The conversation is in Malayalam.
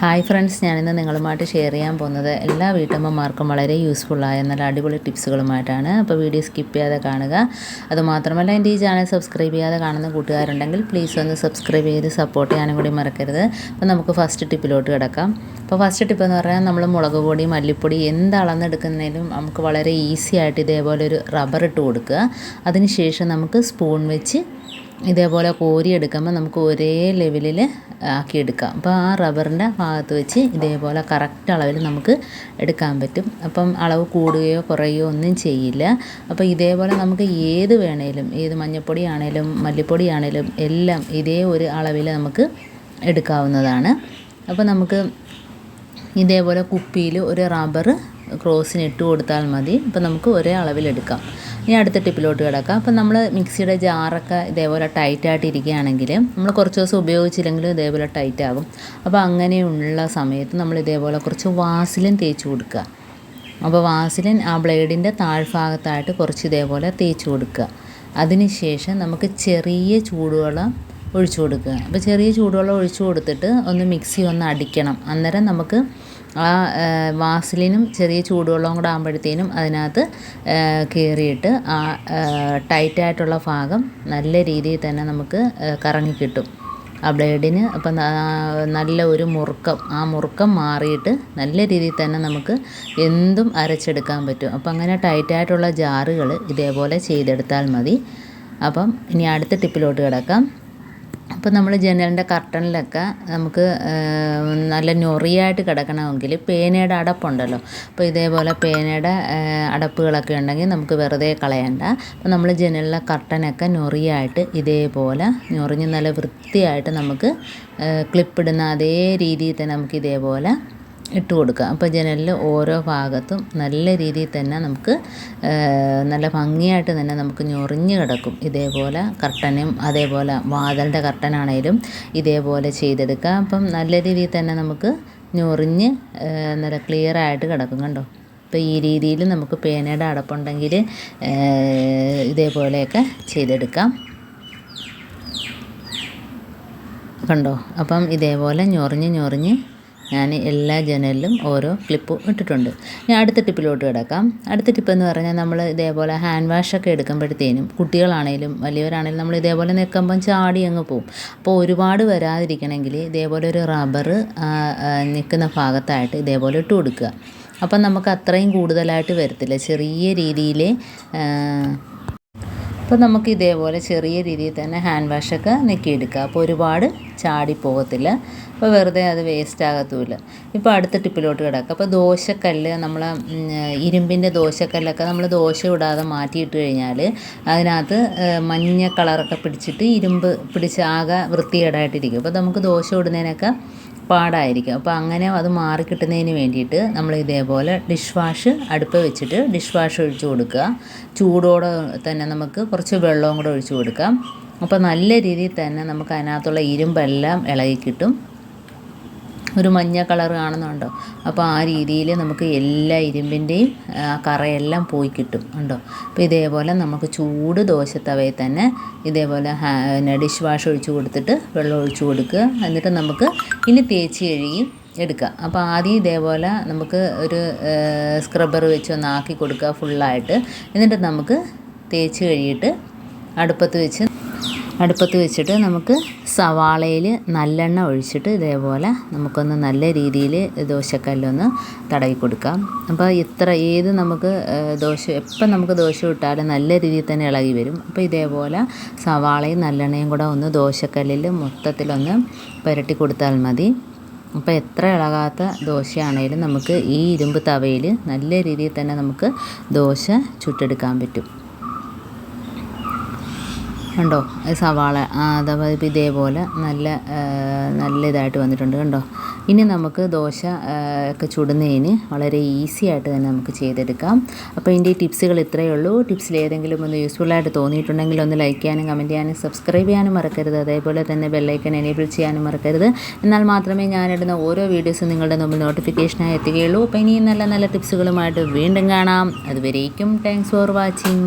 ഹായ് ഫ്രണ്ട്സ് ഞാനിന്ന് നിങ്ങളുമായിട്ട് ഷെയർ ചെയ്യാൻ പോകുന്നത് എല്ലാ വീട്ടമ്മമാർക്കും വളരെ യൂസ്ഫുള്ളായ നല്ല അടിപൊളി ടിപ്സുകളുമായിട്ടാണ്. അപ്പോൾ വീഡിയോ സ്കിപ്പ് ചെയ്യാതെ കാണുക. അതുമാത്രമല്ല എന്റെ ഈ ചാനൽ സബ്സ്ക്രൈബ് ചെയ്യാതെ കാണുന്ന കൂട്ടുകാരുണ്ടെങ്കിൽ പ്ലീസ് ഒന്ന് സബ്സ്ക്രൈബ് ചെയ്ത് സപ്പോർട്ട് ചെയ്യാനും കൂടി മറക്കരുത്. അപ്പോൾ നമുക്ക് ഫസ്റ്റ് ടിപ്പിലോട്ട് കിടക്കാം. അപ്പോൾ ഫസ്റ്റ് ടിപ്പ് എന്ന് പറഞ്ഞാൽ നമ്മൾ മുളക് പൊടി മല്ലിപ്പൊടി എന്ത് അളന്നെടുക്കുന്നതിലും നമുക്ക് വളരെ ഈസി ആയിട്ട് ഇതേപോലെ ഒരു റബ്ബർ ഇട്ട് കൊടുക്കുക. അതിനുശേഷം നമുക്ക് സ്പൂൺ വെച്ച് ഇതേപോലെ കോരിയെടുക്കുമ്പോൾ നമുക്ക് ഒരേ ലെവലിൽ ആക്കിയെടുക്കാം. അപ്പോൾ ആ റബ്ബറിന്റെ ഭാഗത്ത് വെച്ച് ഇതേപോലെ കറക്റ്റ് അളവിൽ നമുക്ക് എടുക്കാൻ പറ്റും. അപ്പം അളവ് കൂടുകയോ കുറയുകയോ ഒന്നും ചെയ്യില്ല. അപ്പോൾ ഇതേപോലെ നമുക്ക് ഏത് വേണേലും ഏത് മഞ്ഞൾപ്പൊടി ആണേലും മല്ലിപ്പൊടി ആണേലും എല്ലാം ഇതേ ഒരു അളവിൽ നമുക്ക് എടുക്കാവുന്നതാണ്. അപ്പോൾ നമുക്ക് ഇതേപോലെ കുപ്പിയിൽ ഒരു റബ്ബർ ക്രോസിന് ഇട്ട് കൊടുത്താൽ മതി. അപ്പോൾ നമുക്ക് ഒരേ അളവിലെടുക്കാം ഇനി അടുത്ത ടിപ്പിലോട്ട് കിടക്കാം. അപ്പം നമ്മൾ മിക്സിയുടെ ജാറൊക്കെ ഇതേപോലെ ടൈറ്റായിട്ട് ഇരിക്കുകയാണെങ്കിൽ നമ്മൾ കുറച്ച് ദിവസം ഉപയോഗിച്ചില്ലെങ്കിലും ഇതേപോലെ ടൈറ്റ് ആകും. അപ്പോൾ അങ്ങനെയുള്ള സമയത്ത് നമ്മൾ ഇതേപോലെ കുറച്ച് വാസിലും തേച്ച് കൊടുക്കുക. അപ്പോൾ വാസിലിൻ ആ ബ്ലേഡിന്റെ താഴ്ഭാഗത്തായിട്ട് കുറച്ച് ഇതേപോലെ തേച്ച് കൊടുക്കുക. അതിനുശേഷം നമുക്ക് ചെറിയ ചൂടുവെള്ളം ഒഴിച്ചു കൊടുക്കുക. അപ്പോൾ ചെറിയ ചൂടുവെള്ളം ഒഴിച്ചു കൊടുത്തിട്ട് ഒന്ന് മിക്സി ഒന്ന് അടിക്കണം. അന്നേരം നമുക്ക് ആ വാസലിനും ചെറിയ ചൂടുവെള്ളവും കൂടെ ആകുമ്പോഴത്തേനും അതിനകത്ത് കയറിയിട്ട് ആ ടൈറ്റായിട്ടുള്ള ഭാഗം നല്ല രീതിയിൽ തന്നെ നമുക്ക് കറങ്ങി കിട്ടും. ആ ബ്ലേഡിന് അപ്പം നല്ല ഒരു മുറുക്കം ആ മുറുക്കം മാറിയിട്ട് നല്ല രീതിയിൽ തന്നെ നമുക്ക് എന്തും അരച്ചെടുക്കാൻ പറ്റും. അപ്പം അങ്ങനെ ടൈറ്റായിട്ടുള്ള ജാറുകൾ ഇതേപോലെ ചെയ്തെടുത്താൽ മതി. അപ്പം ഇനി അടുത്ത ടിപ്പിലോട്ട് കിടക്കാം. അപ്പോൾ നമ്മൾ ജനലിന്റെ കർട്ടനിലൊക്കെ നമുക്ക് നല്ല ഞൊറിയായിട്ട് കിടക്കണമെങ്കിൽ പേനയുടെ അടപ്പുണ്ടല്ലോ. അപ്പോൾ ഇതേപോലെ പേനയുടെ അടപ്പുകളൊക്കെ ഉണ്ടെങ്കിൽ നമുക്ക് വെറുതെ കളയണ്ട. അപ്പോൾ നമ്മൾ ജനലിലെ കർട്ടനൊക്കെ ഞൊറിയായിട്ട് ഇതേപോലെ ഞൊറിഞ്ഞ് നല്ല വൃത്തിയായിട്ട് നമുക്ക് ക്ലിപ്പിടുന്ന അതേ രീതിയിൽ തന്നെ നമുക്ക് ഇതേപോലെ ഇട്ട് കൊടുക്കുക. അപ്പോൾ ജനലിൽ ഓരോ ഭാഗത്തും നല്ല രീതിയിൽ തന്നെ നമുക്ക് നല്ല ഭംഗിയായിട്ട് തന്നെ നമുക്ക് ഞൊറിഞ്ഞ് കിടക്കും. ഇതേപോലെ കർട്ടനും അതേപോലെ വാതലിന്റെ കർട്ടനാണേലും ഇതേപോലെ ചെയ്തെടുക്കുക. അപ്പം നല്ല രീതിയിൽ തന്നെ നമുക്ക് ഞൊറിഞ്ഞ് നല്ല ക്ലിയർ ആയിട്ട് കിടക്കും കണ്ടോ? അപ്പോൾ ഈ രീതിയിൽ നമുക്ക് പേനയുടെ അടപ്പുണ്ടെങ്കിൽ ഇതേപോലെയൊക്കെ ചെയ്തെടുക്കാം. കണ്ടോ? അപ്പം ഇതേപോലെ ഞൊറിഞ്ഞ് ഞൊറിഞ്ഞ് ഞാൻ എല്ലാ ജനലിലും ഓരോ ക്ലിപ്പ് ഇട്ടിട്ടുണ്ട്. ഞാൻ അടുത്ത ടിപ്പിലോട്ട് കിടക്കാം. അടുത്ത ടിപ്പ് എന്ന് പറഞ്ഞാൽ നമ്മൾ ഇതേപോലെ ഹാൻഡ് വാഷൊക്കെ എടുക്കുമ്പോഴത്തേനും കുട്ടികളാണേലും വലിയവരാണേലും നമ്മൾ ഇതേപോലെ നിൽക്കുമ്പം ചാടി അങ്ങ് പോവും. അപ്പോൾ ഒരുപാട് വരാതിരിക്കണമെങ്കിൽ ഇതേപോലെ ഒരു റബ്ബർ നിൽക്കുന്ന ഭാഗത്തായിട്ട് ഇതേപോലെ ഇട്ട് കൊടുക്കുക. അപ്പം നമുക്ക് അത്രയും കൂടുതലായിട്ട് വരത്തില്ല. ചെറിയ രീതിയിൽ അപ്പോൾ നമുക്ക് ഇതേപോലെ ചെറിയ രീതിയിൽ തന്നെ ഹാൻഡ് വാഷൊക്കെ നെക്കിയെടുക്കുക അപ്പോൾ ഒരുപാട് ചാടി പോകത്തില്ല. അപ്പോൾ വെറുതെ അത് വേസ്റ്റ് ആകത്തുമില്ല ഇപ്പോൾ അടുത്ത ടിപ്പിലോട്ട് കിടക്കുക അപ്പോൾ ദോശക്കല്ല് നമ്മൾ ഇരുമ്പിന്റെ ദോശക്കല്ലൊക്കെ നമ്മൾ ദോശ ഇടാതെ മാറ്റിയിട്ട് കഴിഞ്ഞാൽ അതിനകത്ത് മഞ്ഞ കളറൊക്കെ പിടിച്ചിട്ട് ഇരുമ്പ് പിടിച്ച് ആകെ വൃത്തികേടായിട്ടിരിക്കും. അപ്പോൾ നമുക്ക് ദോശ ഇടുന്നതിനൊക്കെ പാടായിരിക്കും. അപ്പോൾ അങ്ങനെ അത് മാറി കിട്ടുന്നതിന് വേണ്ടിയിട്ട് നമ്മൾ ഇതേപോലെ ഡിഷ് വാഷ് അടുപ്പ് വെച്ചിട്ട് ഡിഷ് വാഷ് ഒഴിച്ചു കൊടുക്കുക. ചൂടോടെ തന്നെ നമുക്ക് കുറച്ച് വെള്ളവും കൂടെ ഒഴിച്ചു കൊടുക്കാം. അപ്പോൾ നല്ല രീതിയിൽ തന്നെ നമുക്ക് അതിനകത്തുള്ള ഇരുമ്പെല്ലാം ഇളകി കിട്ടും. ഒരു മഞ്ഞ കളർ കാണുന്നുണ്ടോ? അപ്പോൾ ആ രീതിയിൽ നമുക്ക് എല്ലാ ഇരുമ്പിന്റെയും കറയെല്ലാം പോയി കിട്ടും ഉണ്ടോ? അപ്പോൾ ഇതേപോലെ നമുക്ക് ചൂട് ദോശത്തവയിൽ തന്നെ ഇതേപോലെ പിന്നെ ഡിഷ് വാഷ് ഒഴിച്ച് കൊടുത്തിട്ട് വെള്ളം ഒഴിച്ച് കൊടുക്കുക. എന്നിട്ട് നമുക്ക് ഇനി തേച്ച് കഴുകി എടുക്കുക അപ്പോൾ ആദ്യം ഇതേപോലെ നമുക്ക് ഒരു സ്ക്രബ്ബർ വെച്ച് ഒന്ന് ആക്കി കൊടുക്കുക ഫുള്ളായിട്ട്. എന്നിട്ട് നമുക്ക് തേച്ച് കഴുകിയിട്ട് അടുപ്പത്ത് വെച്ച് അടുപ്പത്ത് വെച്ചിട്ട് നമുക്ക് സവാളയിൽ നല്ലെണ്ണ ഒഴിച്ചിട്ട് ഇതേപോലെ നമുക്കൊന്ന് നല്ല രീതിയിൽ ദോശക്കല്ലൊന്ന് തടവി കൊടുക്കാം. അപ്പോൾ ഇത്ര ഏത് നമുക്ക് ദോശ എപ്പം നമുക്ക് ദോശ ഇട്ടാലും നല്ല രീതിയിൽ തന്നെ ഇളകി വരും. അപ്പോൾ ഇതേപോലെ സവാളയും നല്ലെണ്ണയും കൂടെ ഒന്ന് ദോശക്കല്ലിൽ മൊത്തത്തിലൊന്ന് പുരട്ടി കൊടുത്താൽ മതി. അപ്പോൾ എത്ര ഇളകാത്ത ദോശയാണേലും നമുക്ക് ഈ ഇരുമ്പ് തവയിൽ നല്ല രീതിയിൽ തന്നെ നമുക്ക് ദോശ ചുട്ടെടുക്കാൻ പറ്റും. കണ്ടോ? സവാള അഥവാ ഇപ്പം ഇതേപോലെ നല്ല നല്ല ഇതായിട്ട് വന്നിട്ടുണ്ട് കണ്ടോ? ഇനി നമുക്ക് ദോശ ഒക്കെ ചുടുന്നതിന് വളരെ ഈസി ആയിട്ട് തന്നെ നമുക്ക് ചെയ്തെടുക്കാം. അപ്പോൾ ഇതിന്റെ ടിപ്സുകൾ ഇത്രയേ ഉള്ളൂ. ടിപ്സിൽ ഏതെങ്കിലും ഒന്ന് യൂസ്ഫുൾ ആയിട്ട് തോന്നിയിട്ടുണ്ടെങ്കിൽ ഒന്ന് ലൈക്ക് ചെയ്യാനും കമന്റ് ചെയ്യാനും സബ്സ്ക്രൈബ് ചെയ്യാനും മറക്കരുത്. അതേപോലെ തന്നെ ബെല്ലൈക്കൻ എനേബിൾ ചെയ്യാനും മറക്കരുത്. എന്നാൽ മാത്രമേ ഞാനിടുന്ന ഓരോ വീഡിയോസും നിങ്ങളുടെ മുമ്പിൽ നോട്ടിഫിക്കേഷനായി എത്തുകയുള്ളൂ. അപ്പോൾ ഇനിയും നല്ല നല്ല ടിപ്സുകളുമായിട്ട് വീണ്ടും കാണാം. അതുവരേക്കും താങ്ക്സ് ഫോർ വാച്ചിങ്